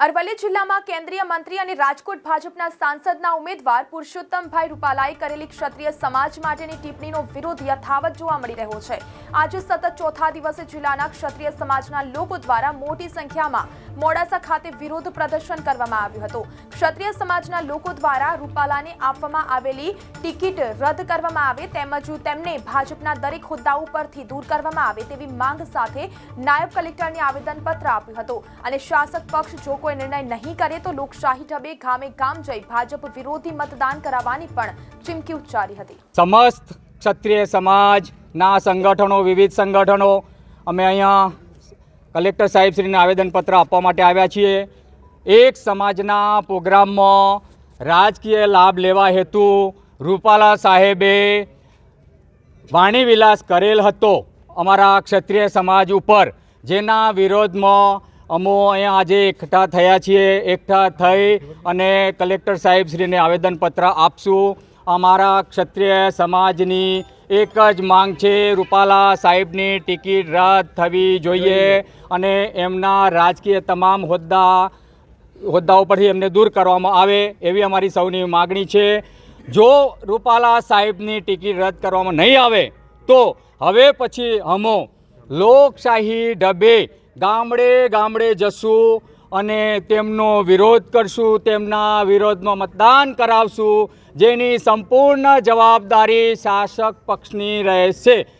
અરવલ્લી જિલ્લામાં કેન્દ્રીય મંત્રી અને રાજકોટ ભાજપના સાંસદના ઉમેદવાર પુરુષોત્તમભાઈ રૂપાલાએ કરેલી ક્ષત્રિય સમાજ માટેની ટિપ્પણીનો વિરોધ યથાવત જોવા મળી રહ્યો છે. આજે સતત ચોથા દિવસે જિલ્લાના ક્ષત્રિય સમાજના લોકો દ્વારા મોટી સંખ્યામાં મોડાસા ખાતે વિરોધ પ્રદર્શન કરવામાં આવ્યું હતું. ક્ષત્રિય સમાજના લોકો દ્વારા રૂપાલાને આપવામાં આવેલી ટિકિટ રદ કરવામાં આવે તેમજ તેમને ભાજપના દરેક હોદ્દા પરથી દૂર કરવામાં આવે તેવી માંગ સાથે નાયબ કલેક્ટરને આવેદનપત્ર આપ્યું હતું અને શાસક પક્ષ જો કોઈ નિર્ણય નહીં કરે તો લોકશાહી ઢબે ગામે ગામ જઈ ભાજપ વિરોધી મતદાન કરાવવાની પણ ચીમકી ઉચ્ચારી હતી. સમસ્ત ક્ષત્રિય સમાજના સંગઠનો, વિવિધ સંગઠનો, અમે અહીંયા કલેક્ટર સાહેબશ્રીને આવેદનપત્ર આપવા માટે આવ્યા છીએ. એક સમાજના પ્રોગ્રામમાં રાજકીય લાભ લેવા હેતુ રૂપાલા સાહેબે વાણીવિલાસ કરેલ હતો. અમારા ક્ષત્રિય સમાજ ઉપર જેના વિરોધમાં અમો અહીંયા આજે એકઠા થયા છીએ, એકઠા થઈ અને કલેક્ટર સાહેબશ્રીને આવેદનપત્ર આપશું. અમારા ક્ષત્રિય સમાજની એક જ માંગ છે, રૂપાલા સાહેબની ટિકિટ રદ થવી જોઈએ અને એમના રાજકીય તમામ હોદ્દા, હોદ્દાઓ પરથી એમને દૂર કરવામાં આવે એવી અમારી સૌની માગણી છે. જો રૂપાલા સાહેબની ટિકિટ રદ કરવામાં નહીં આવે, તો હવે પછી હમો લોકશાહી ઢબે ગામડે ગામડે જશું અને તેમનો વિરોધ કરશું, તેમના વિરોધમાં મતદાન કરાવશું, જેની સંપૂર્ણ જવાબદારી શાસક પક્ષની રહેશે.